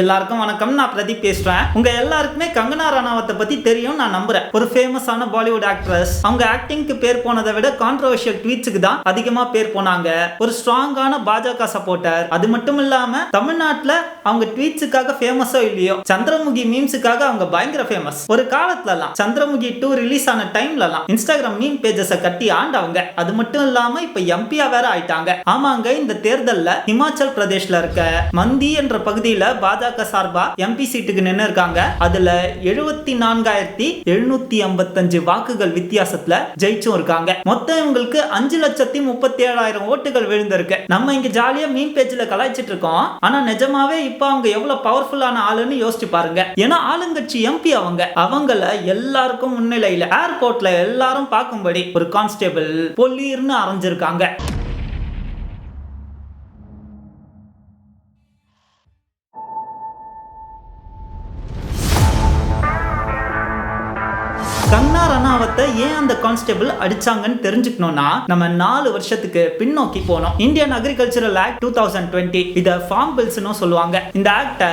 எல்லாருக்கும் வணக்கம். நான் பிரதீப் பேசுறேன். உங்க எல்லாருக்குமே கங்கனா ரனாவத்தை பத்தி தெரியும் நான் நம்புறேன். ஒரு ஃபேமஸான பாலிவுட் ஆக்ட்ரஸ் அவங்க ஆக்டிங்க்கு பேர் போனதை விட கான்ட்ரவர்ஷியல் ட்வீட்ஸுக்கு தான் அதிகமா பேர் போனாங்க. ஒரு ஸ்ட்ராங்கான பாஜக சப்போர்ட்டர் அது மட்டும் இல்லாம தமிழ்நாட்டுல அவங்க ட்வீட்ஸுக்காக ஃபேமஸோ இல்லையோ? சந்திரமுகி மீம்ஸுக்காக அவங்க பயங்கர ஃபேமஸ் ஒரு காலத்துலலாம் சந்திரமுகி டூ ரிலீஸ் ஆன டைம்லலாம் இன்ஸ்டாகிராம் மீம் பேஜஸை கட்டி ஆண்டவங்க. அது மட்டும் இல்லாம இப்ப எம்பியா வேற ஆயிட்டாங்க. ஆமாங்க இந்த தேர்தல்ல இமாச்சல் பிரதேஷ்ல இருக்க மந்தி என்ற பகுதியில பாஜக சார்பா எம்பி சீட்டுக்கு நின்று இருக்காங்க. அதுல எழுபத்தி நான்காயிரத்தி எழுநூத்தி ஐம்பத்தஞ்சு வாக்குகள் வித்தியாசத்துல ஜெயிச்சும் இருக்காங்க. மொத்தம் இவங்களுக்கு அஞ்சு லட்சத்தி முப்பத்தி ஏழாயிரம் ஓட்டுகள் விழுந்திருக்கு. நம்ம இங்க ஜாலியா மீன் பேஜ்ல கலாய்ச்சிட்டு இருக்கோம். ஆனா நிஜமாவே இப்ப அவங்க எவ்வளவு பவர்ஃபுல்லான ஆளுன்னு யோசிச்சு பாருங்க. ஏன்னா ஆளுங்கட்சி எம்பி அவங்க. அவங்கள எல்லாருக்கும் முன்னிலையில ஏர்போர்ட்ல எல்லாரும் பார்க்கும்படி ஒரு கான்ஸ்டேபிள் பொல்லீர்னு அரைஞ்சிருக்காங்க. கங்கனா ரணாவத்தை ஏன் அந்த கான்ஸ்டபிள் அடிச்சாங்கன்னு தெரிஞ்சுக்கணும்னா நம்ம நாலு வருஷத்துக்கு பின்னோக்கி போனோம். Indian agricultural act two thousand twenty இதை ஃபார்ம் பில்ஸ்னு சொல்லுவாங்க. இந்த ஆக்டை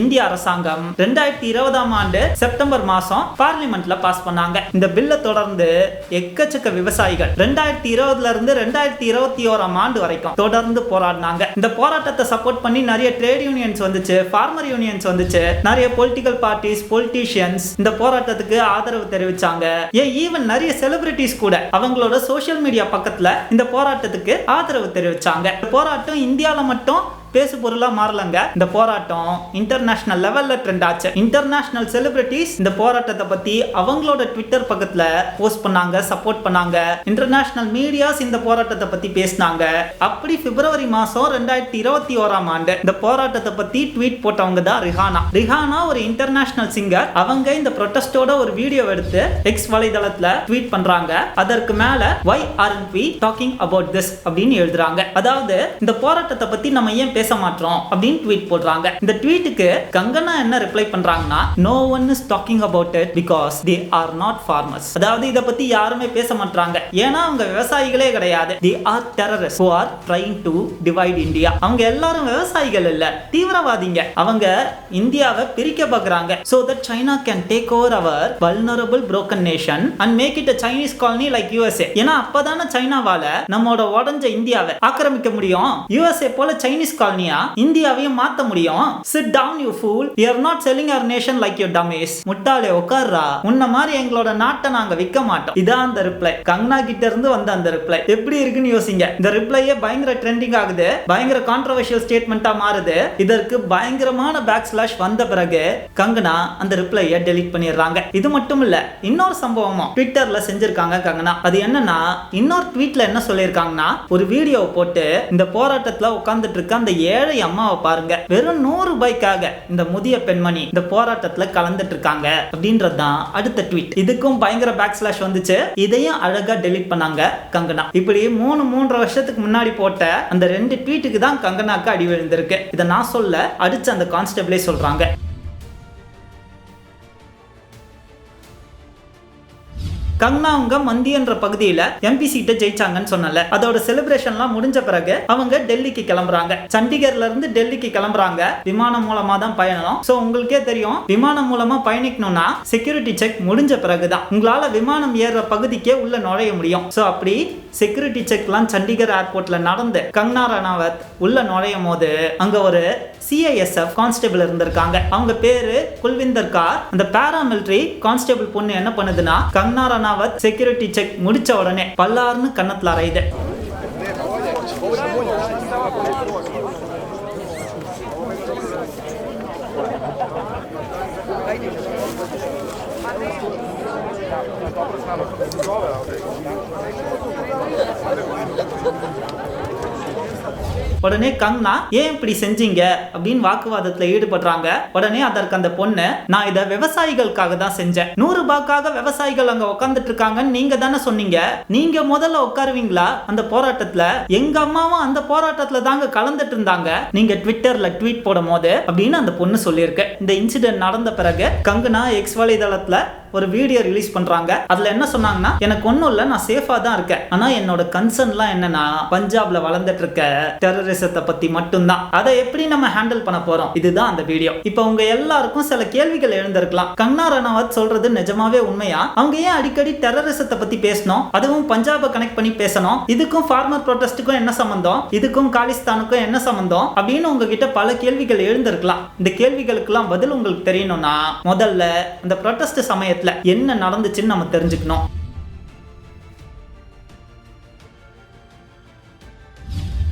இந்திய அரசாங்கம் ரெண்டாயிரத்தி இருபதாம் ஆண்டு செப்டம்பர் மாசம் பார்லிமெண்ட்ல பாஸ் பண்ணாங்க. இந்த பில்லை தொடர்ந்து எக்கச்சக்க விவசாயிகள் ரெண்டாயிரத்தி இருபதுல இருந்து ரெண்டாயிரத்தி இருபத்தி ஓராம் ஆண்டு வரைக்கும் தொடர்ந்து போராடினாங்க. இந்த போராட்டத்தை சப்போர்ட் பண்ணி நிறைய ட்ரேட் யூனியன்ஸ் வந்துச்சு ஃபார்மர் யூனியன்ஸ் வந்துச்சு நிறைய பொலிட்டிக்கல் பார்ட்டிஸ் பொலிட்டீஷியன்ஸ் இந்த போராட்டத்துக்கு ஆதரவு தெரிவிச்சாங்க ஏன் ஈவன் நிறைய செலிபிரிட்டிஸ் கூட அவங்களோட சோஷியல் மீடியா பக்கத்துல இந்த போராட்டத்துக்கு ஆதரவு தெரிவிச்சாங்க. போராட்டம் இந்தியாவில் மட்டும் பேசு பொருளாக மாறலங்க. இந்த போராட்டம் இன்டர்நேஷனல் லெவலில் ட்ரெண்ட் ஆச்சு. இன்டர்நேஷனல் செலிபிரிட்டிஸ் இந்த போராட்டத்தை பற்றி அவங்களோட ட்விட்டர் பக்கத்தில் போஸ்ட் பண்ணாங்க சப்போர்ட் பண்ணாங்க. இன்டர்நேஷனல் மீடியாஸ் இந்த போராட்டத்தை பற்றி பேசினாங்க. அப்படி பிப்ரவரி மாதம் ரெண்டாயிரத்தி இருபத்தி ஓராம் ஆண்டு இந்த போராட்டத்தை பற்றி ட்வீட் போட்டவங்க தான் ரிஹானா. ரிஹானா ஒரு இன்டர்நேஷனல் சிங்கர் அவங்க இந்த ப்ரொட்டஸ்டோட ஒரு வீடியோ எடுத்து எக்ஸ் வலைதளத்தில் ட்வீட் பண்ணுறாங்க அதற்கு மேலே why are we talking about this அப்படின்னு எழுதுறாங்க. அதாவது இந்த போராட்டத்தை பற்றி நம்ம ஏன் பேச மாட்டோம் அப்படின்னு ட்வீட் போடுறாங்க. இந்த ட்வீட்டுக்கு கங்கனா என்ன ரிப்ளை பண்றாங்கன்னா no one is talking about it because they are not farmers அதாவது இதை பத்தி யாருமே பேச மாட்டாங்க ஏன்னா அவங்க விவசாயிகளே கிடையாது. They are terrorist who are trying to divide India அவங்க எல்லாரும் விவசாயிகள் இல்ல. தீவிரவாதிங்க. அவங்க இந்தியாவை பிரிக்க பாக்குறாங்க so that China can take over our vulnerable broken nation and make it a Chinese colony like USA ஏன்னா அப்பதானே சைனாவால நம்மளோட உடஞ்ச இந்தியாவை ஆக்கிரமிக்க முடியும். யுஎஸ்ஏ போல சைனீஸ் காலனியா இந்தியாவையும் மாத்த முடியும். Sit down you fool you are not selling our nation like your dames முட்டாளே உட்கார்றா. உன்ன மாதிரி எங்களோட நாட்டை நாங்க விற்க மாட்டோம். இதான் அந்த ரிப்ளை கங்கனா கிட்ட இருந்து வந்த அந்த ரிப்ளை எப்படி இருக்குன்னு யோசிங்க. இந்த ரிப்ளையே பயங்கர ட்ரெண்டிங் ஆகுது. பயங்கர கான்ட்ரவர்ஷியல் ஸ்டேட்மெண்டா மாறுது. இதற்கு பயங்கரமான பேக் ஸ்லாஷ் வந்த பிறகு கங்கனா அந்த ரிப்ளையை டெலீட் பண்ணிடுறாங்க. இது மட்டும் இல்ல இன்னொரு சம்பவமும் ட்விட்டர்ல செஞ்சிருக்காங்க கங்கனா. அது என்னன்னா இன்னொரு ட்வீட்ல என்ன சொல்லியிருக்காங்கன்னா ஒரு வீடியோ போட்டு இந்த போராட்டத்துல உட்கார்ந்துட்டு இருக்க அந்த ஏழை அம்மாவை பாருங்க. வெறும் நூறு ரூபாய்க்காக இந்த முதிய பெண்மணி இந்த போராட்டத்துல கலந்துட்டு இருக்காங்க அப்படின்றது தான் அடுத்த ட்வீட் இதுக்கும் பயங்கர பேக் ஸ்லாஷ் வந்துச்சு. இதையும் அழகா டெலீட் பண்ணாங்க கங்கனா. இப்படி மூணு மூன்றரை வருஷத்துக்கு முன்னாடி போட்ட அந்த ரெண்டு ட்வீட்டுக்கு தான் கங்கனாக்கு அடி விழுந்திருக்கு. இதை நான் சொல்ல அடிச்சு அந்த கான்ஸ்டபிளே சொல்றாங்க. கங்கனா அவங்க மந்தி என்ற பகுதியில எம்பி சீட்டை ஜெயிச்சாங்கன்னு சொன்னல அதோட செலிப்ரேஷன்லாம் முடிஞ்ச பிறகு அவங்க டெல்லிக்கு கிளம்புறாங்க. சண்டிகர்ல இருந்து டெல்லிக்கு கிளம்புறாங்க. விமானம் மூலமா தான் பயணம். சோ உங்களுக்கே தெரியும் விமானம் மூலமா பயணிக்கணும்னா செக்யூரிட்டி செக் முடிஞ்ச பிறகுதான். உங்களால விமானம் ஏறுற பகுதிக்கே உள்ள நுழைய முடியும். சோ அப்படி செக்யூரிட்டி செக்லாம் சண்டிகர் ஏர்போர்ட்ல நடந்து கங்னா ரனாவத் உள்ள நுழையும் போது அங்க ஒரு சிஐஎஸ்எஃப் கான்ஸ்டபிள் இருந்திருக்காங்க. அவங்க பேரு குல்விந்தர் கார். அந்த பேராமிலிட்டரி கான்ஸ்டபிள் பொண்ணு என்ன பண்ணுதுன்னா கங்கனா ரணாவத் செக்யூரிட்டி செக் முடிச்ச உடனே பல்லார்னு கன்னத்துல அறையுது. உடனே கங்னா ஏன் இப்படி செஞ்சீங்க? அப்படின்னு வாக்குவாதத்துல ஈடுபடுறாங்க. உடனே அதற்கு அந்த பொண்ணு நான் இதை விவசாயிகளுக்காக தான் செஞ்சேன். நூறு ரூபாய்க்காக விவசாயிகள் அங்க உட்காந்துட்டு இருக்காங்கன்னு நீங்க தானே சொன்னீங்க? நீங்க முதல்ல உட்காருவீங்களா அந்த போராட்டத்துல எங்க அம்மாவும் அந்த போராட்டத்துல தாங்க கலந்துட்டு இருந்தாங்க. நீங்க ட்விட்டர்ல ட்வீட் போடும் போது அப்படின்னு அந்த பொண்ணு சொல்லியிருக்கு. இந்த இன்சிடென்ட் நடந்த பிறகு கங்கனா எக்ஸ் வலைதளத்துல ஒரு வீடியோ ரிலீஸ் பண்றாங்க. அதுல என்ன சொன்னாங்கன்னா எனக்கு ஒன்றும் இல்லை நான் சேஃபா தான் இருக்கேன். ஆனா என்னோட கன்சர்ன்லாம் என்னன்னா பஞ்சாப்ல வளர்ந்துட்டு இருக்க டெரரிசத்தை பத்தி மட்டும்தான். அதை எப்படி நம்ம ஹேண்டில் பண்ண போறோம்? இதுதான் அந்த வீடியோ இப்போ உங்க எல்லாருக்கும் சில கேள்விகள் எழுந்திருக்கலாம். கங்கனா ரனாவத் சொல்றது நிஜமாவே உண்மையா? அவங்க ஏன் அடிக்கடி டெரரிசத்தை பத்தி பேசணும்? அதுவும் பஞ்சாபை கனெக்ட் பண்ணி பேசணும்? இதுக்கும் ஃபார்மர் ப்ரொட்டஸ்ட்டுக்கும் என்ன சம்பந்தம்? இதுக்கும் காலிஸ்தானுக்கும் என்ன சம்பந்தம்? அப்படின்னு உங்ககிட்ட பல கேள்விகள் எழுந்திருக்கலாம். இந்த கேள்விகளுக்கெல்லாம் பதில் உங்களுக்கு தெரியணும்னா முதல்ல இந்த ப்ரொட்டஸ்ட் என்ன நடந்துச்சுன்னு நம்ம தெரிஞ்சுக்கணும்.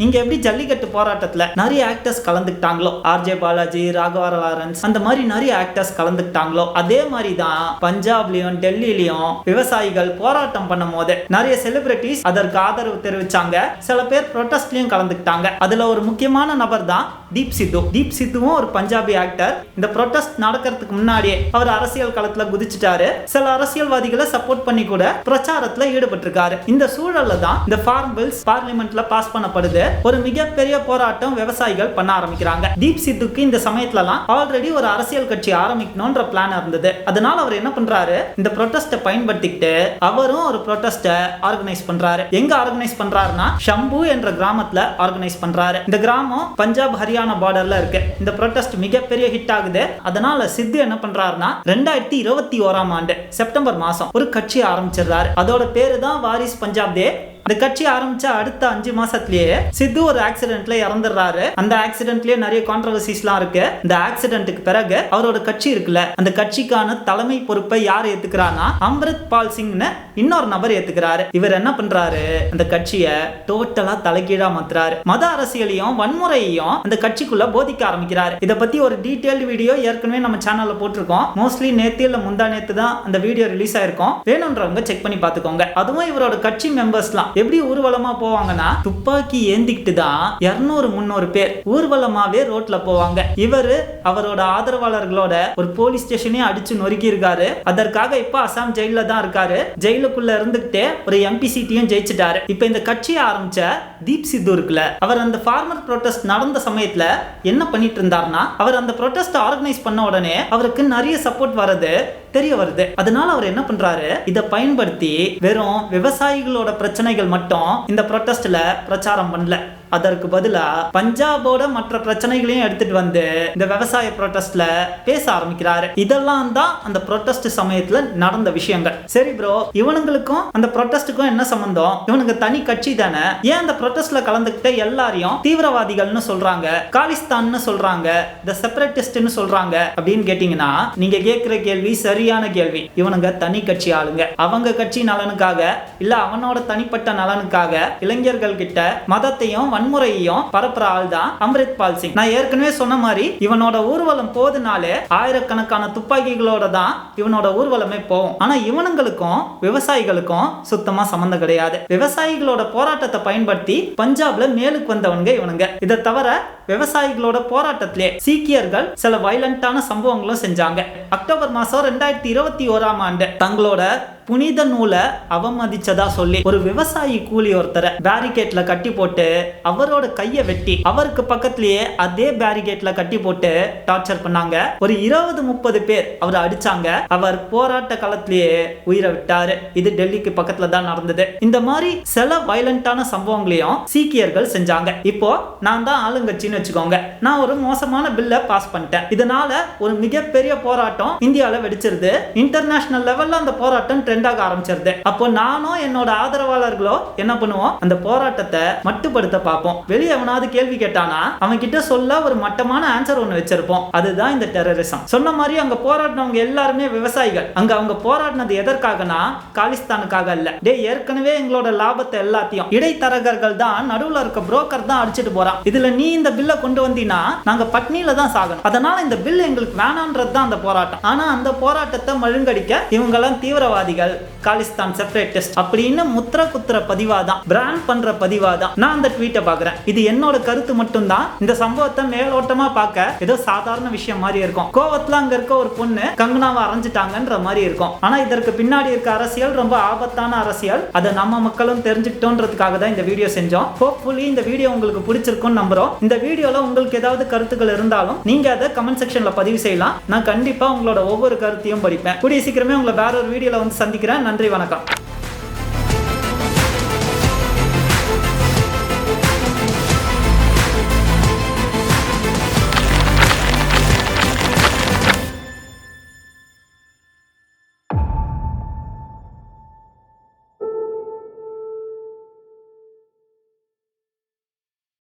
இங்க எப்படி ஜல்லிக்கட்டு போராட்டத்துல நிறைய ஆக்டர்ஸ் கலந்துக்கிட்டாங்களோ ஆர்ஜே பாலாஜி ராகவர லாரன்ஸ் அந்த மாதிரி நிறைய ஆக்டர்ஸ் கலந்துக்கிட்டாங்களோ அதே மாதிரி தான் பஞ்சாப்லயும் டெல்லியிலயும் விவசாயிகள் போராட்டம் பண்ணும் போது நிறைய செலிபிரிட்டிஸ் அதற்கு ஆதரவு தெரிவிச்சாங்க. சில பேர் ப்ரொட்டஸ்ட்லயும் கலந்துக்கிட்டாங்க. அதுல ஒரு முக்கியமான நபர் தான் தீப் சித்து. தீப் சித்துவும் ஒரு பஞ்சாபி ஆக்டர் இந்த ப்ரொட்டஸ்ட் நடக்கிறதுக்கு முன்னாடியே அவர் அரசியல் களத்துல குதிச்சுட்டாரு. சில அரசியல்வாதிகளை சப்போர்ட் பண்ணி கூட பிரச்சாரத்துல ஈடுபட்டிருக்காரு. இந்த சூழல்ல தான் இந்த ஃபார்ம் பில்ஸ் பார்லிமெண்ட்ல பாஸ் பண்ணப்படுது. ஒரு மிகப்பெரிய போராட்டம் விவசாயிகள் பண்ண ஆரம்பிக்கிறாங்க. தீப் சித்துக்கு இந்த சமயத்துலலாம் ஆல்ரெடி ஒரு அரசியல் கட்சி ஆரம்பிக்கணும்ன்ற பிளான் இருந்தது. அதனால அவர் என்ன பண்றாரு? இந்த ப்ரொட்டஸ்ட்டை பயன்படுத்திக்கிட்டு அவரும் ஒரு ப்ரொட்டஸ்ட்டை ஆர்கனைஸ் பண்றாரு. எங்க ஆர்கனைஸ் பண்றாருன்னா ஷம்பு என்ற கிராமத்துல ஆர்கனைஸ் பண்றாரு. இந்த கிராமம் பஞ்சாப் ஹரியானா பார்டர்ல இருக்கு. இந்த ப்ரொட்டஸ்ட் மிகப்பெரிய ஹிட் ஆகுது. அதனால சித்து என்ன பண்றாருன்னா ரெண்டாயிரத்தி இருபத்தி ஓராம் ஆண்டு செப்டம்பர் மாசம் ஒரு கட்சி ஆரம்பிச்சிடுறாரு. அதோட பேரு தான் வாரிஸ் பஞ்சாப் தே இந்த கட்சி ஆரம்பிச்ச அடுத்த அஞ்சு மாசத்திலேயே சித்து ஒரு ஆக்சிடென்ட்ல இறந்துடுறாரு. அந்த ஆக்சிடென்ட்லயே நிறைய கான்ட்ரவர்சிஸ்லாம் இருக்கு. இந்த ஆக்சிடென்ட்டுக்கு பிறகு அவரோட கட்சி இருக்குல்ல அந்த கட்சிக்கான தலைமை பொறுப்பை யார் ஏத்துக்கிறான்னா அம்ரித் பால் சிங்னு இன்னொரு நபர் ஏத்துக்கிறாரு. இவர் என்ன பண்றாரு? அந்த கட்சியை டோட்டலா தலைகீழா மாத்துறாரு. மத அரசியலையும் வன்முறையையும் அந்த கட்சிக்குள்ள போதிக்க ஆரம்பிக்கிறாரு. இதை பத்தி ஒரு டீடைல்டு வீடியோ ஏற்கனவே நம்ம சேனல்ல போட்டிருக்கோம். மோஸ்ட்லி நேத்து இல்ல முந்தா நேத்து தான் அந்த வீடியோ ரிலீஸ் ஆயிருக்கும். வேணுன்றவங்க செக் பண்ணி பார்த்துக்கோங்க. அதுவும் இவரோட கட்சி மெம்பர்ஸ்லாம் எப்படி ஊர்வலமா போவாங்கன்னா துப்பாக்கி ஏந்திக்கிட்டு தான் இருநூறு முந்நூறு பேர் ஊர்வலமாவே ரோட்ல போவாங்க. இவரு அவரோட ஆதரவாளர்களோட ஒரு போலீஸ் ஸ்டேஷனையும் அடிச்சு நொறுக்கி இருக்காரு அதற்காக இப்ப அசாம் ஜெயில தான் இருக்காரு. ஜெயிலுக்குள்ள இருந்துகிட்டே ஒரு எம்பி சீட்டையும் ஜெயிச்சிட்டாரு. இப்ப இந்த கட்சியை ஆரம்பிச்ச தீப் சித்து இருக்குல்ல அவர் அந்த ஃபார்மர் ப்ரொட்டஸ்ட் நடந்த சமயத்துல என்ன பண்ணிட்டு இருந்தாருன்னா அவர் அந்த ப்ரொட்டஸ்ட் ஆர்கனைஸ் பண்ண உடனே அவருக்கு நிறைய சப்போர்ட் வர்றது தெரிய வருது. அதனால அவர் என்ன பண்றாரு? இதை பயன்படுத்தி வெறும் விவசாயிகளோட பிரச்சனைகள் மட்டும் இந்த ப்ரொட்டஸ்ட்ல பிரச்சாரம் பண்ணல. அதற்கு பதிலா பஞ்சாபோட மற்ற பிரச்சனைகளையும் எடுத்துட்டு வந்து இந்த விவசாய ப்ரொட்டஸ்ட்ல பேச ஆரம்பிக்கிறாரு. இதெல்லாம் தான் அந்த ப்ரொட்டஸ்ட் சமயத்துல நடந்த விஷயங்கள். சரி ப்ரோ இவனுங்களுக்கும் அந்த ப்ரொட்டஸ்டுக்கும் என்ன சம்பந்தம்? இவனுங்க தனி கட்சி தானே? ஏன் அந்த ப்ரொட்டஸ்ட்ல கலந்துக்கிட்ட எல்லாரையும் தீவிரவாதிகள்னு சொல்றாங்க காலிஸ்தான்னு சொல்றாங்க இந்த செப்பரேட்டிஸ்ட்னு சொல்றாங்க அப்படின்னு கேட்டீங்கன்னா நீங்க கேட்கிற கேள்வி சரியான கேள்வி. இவனுங்க தனி கட்சி ஆளுங்க. அவங்க கட்சி நலனுக்காக இல்ல அவனோட தனிப்பட்ட நலனுக்காக இளைஞர்கள் கிட்ட மதத்தையும் வன்முறையையும் பரப்புற ஆள் தான் அம்ரித் பால் சிங். நான் ஏற்கனவே சொன்ன மாதிரி இவனோட ஊர்வலம் போதுனாலே ஆயிரக்கணக்கான துப்பாக்கிகளோட தான் இவனோட ஊர்வலமே போகும். ஆனா இவனுங்களுக்கும் விவசாயிகளுக்கும் சுத்தமா சம்மந்தம் கிடையாது. விவசாயிகளோட போராட்டத்தை பயன்படுத்தி பஞ்சாப்ல மேலுக்கு வந்தவனுங்க இவனுங்க. இதை தவிர விவசாயிகளோட போராட்டத்திலே சீக்கியர்கள் சில வயலண்டான சம்பவங்களும் செஞ்சாங்க. அக்டோபர் மாசம் ரெண்டாயிரத்தி இருபத்தி ஓராம் ஆண்டு தங்களோட புனித நூலை அவமதிச்சதா சொல்லி ஒரு விவசாயி கூலி ஒருத்தரை பேரிகேட்ல கட்டி போட்டு அவரோட கையை வெட்டி அவருக்கு பக்கத்திலேயே அதே பேரிகேட்ல கட்டி போட்டு டார்ச்சர் பண்ணாங்க. ஒரு இருபது முப்பது பேர் அவர் அடிச்சாங்க. அவர் போராட்ட காலத்திலேயே உயிரை விட்டாரு. இது டெல்லிக்கு பக்கத்துல தான் நடந்தது. இந்த மாதிரி சில வயலண்டான சம்பவங்களையும் சீக்கியர்கள் செஞ்சாங்க. இப்போ நான் தான் ஆளுங்கட்சின்னு வச்சுக்கோங்க. நான் ஒரு மோசமான பில்லை பாஸ் பண்ணிட்டேன். இதனால ஒரு மிகப்பெரிய போராட்டம் இந்தியாவில் வெடிச்சிருது. இன்டர்நேஷனல் லெவல்ல அந்த போராட்டம் ட்ரெண்ட் ஆக ஆரம்பிச்சிருது. அப்போ நானும் என்னோட ஆதரவாளர்களோ என்ன பண்ணுவோம்? அந்த போராட்டத்தை மட்டுப்படுத்த பார்ப்போம். வெளியே எவனாவது கேள்வி கேட்டானா அவன் கிட்ட சொல்ல ஒரு மட்டமான ஆன்சர் ஒன்று வச்சிருப்போம். அதுதான் இந்த டெரரிசம் சொன்ன மாதிரி அங்க போராடினவங்க எல்லாருமே விவசாயிகள். அங்க அவங்க போராடினது எதற்காகனா காலிஸ்தானுக்காக இல்ல டே ஏற்கனவே எங்களோட லாபத்தை எல்லாத்தையும் இடைத்தரகர்கள் தான் நடுவில் இருக்க புரோக்கர் தான் அடிச்சிட்டு போறான். இதுல நீ இந்த பில்லை கொண்டு வந்தீங்கன்னா நாங்க பட்னியில தான் சாகணும். அதனால இந்த பில் எங்களுக்கு வேணான்றது தான் அந்த போராட்டம். ஆனா அந்த போராட்டத்தை மழுங்கடிக்க இவங்கெல்லாம் தீவிரவாதிகள் காலிஸ்தான் செப்பரேட்டிஸ்ட் அப்படின்னு முத்திர குத்துற பதிவாதான் பிராண்ட் பண்ற பதிவாதான் நான் அந்த ட்வீட்டை பாக்குறேன் இது என்னோட கருத்து மட்டும்தான். இந்த சம்பவத்தை மேலோட்டமா பார்க்க ஏதோ சாதாரண விஷயம் மாதிரி இருக்கும். கோவத்துல அங்க இருக்க ஒரு பொண்ணு கங்கனாவை அரைஞ்சிட்டாங்கன்ற மாதிரி இருக்கும். ஆனா இதற்கு பின்னாடி இருக்க அரசியல் ரொம்ப ஆபத்தான அரசியல். அதை நம்ம மக்களும் தெரிஞ்சுக்கிட்டோன்றதுக்காக தான் இந்த வீடியோ செஞ்சோம். ஹோப்ஃபுல்லி இந்த வீடியோ உங்களுக்கு பிடிச்சிருக்கும்னு நம்புறோம். இந்த வீடியோ வீடியோவில் உங்களுக்கு ஏதாவது கருத்துக்கள் இருந்தாலும் நீங்க அதை கமெண்ட் செக்ஷன்ல பதிவு செய்யலாம். நான் கண்டிப்பா உங்களோட ஒவ்வொரு கருத்தையும் படிப்பேன். கூடிய சீக்கிரமே உங்களை வேற ஒரு வீடியோவில் வந்து சந்திக்கிறேன். நன்றி வணக்கம்.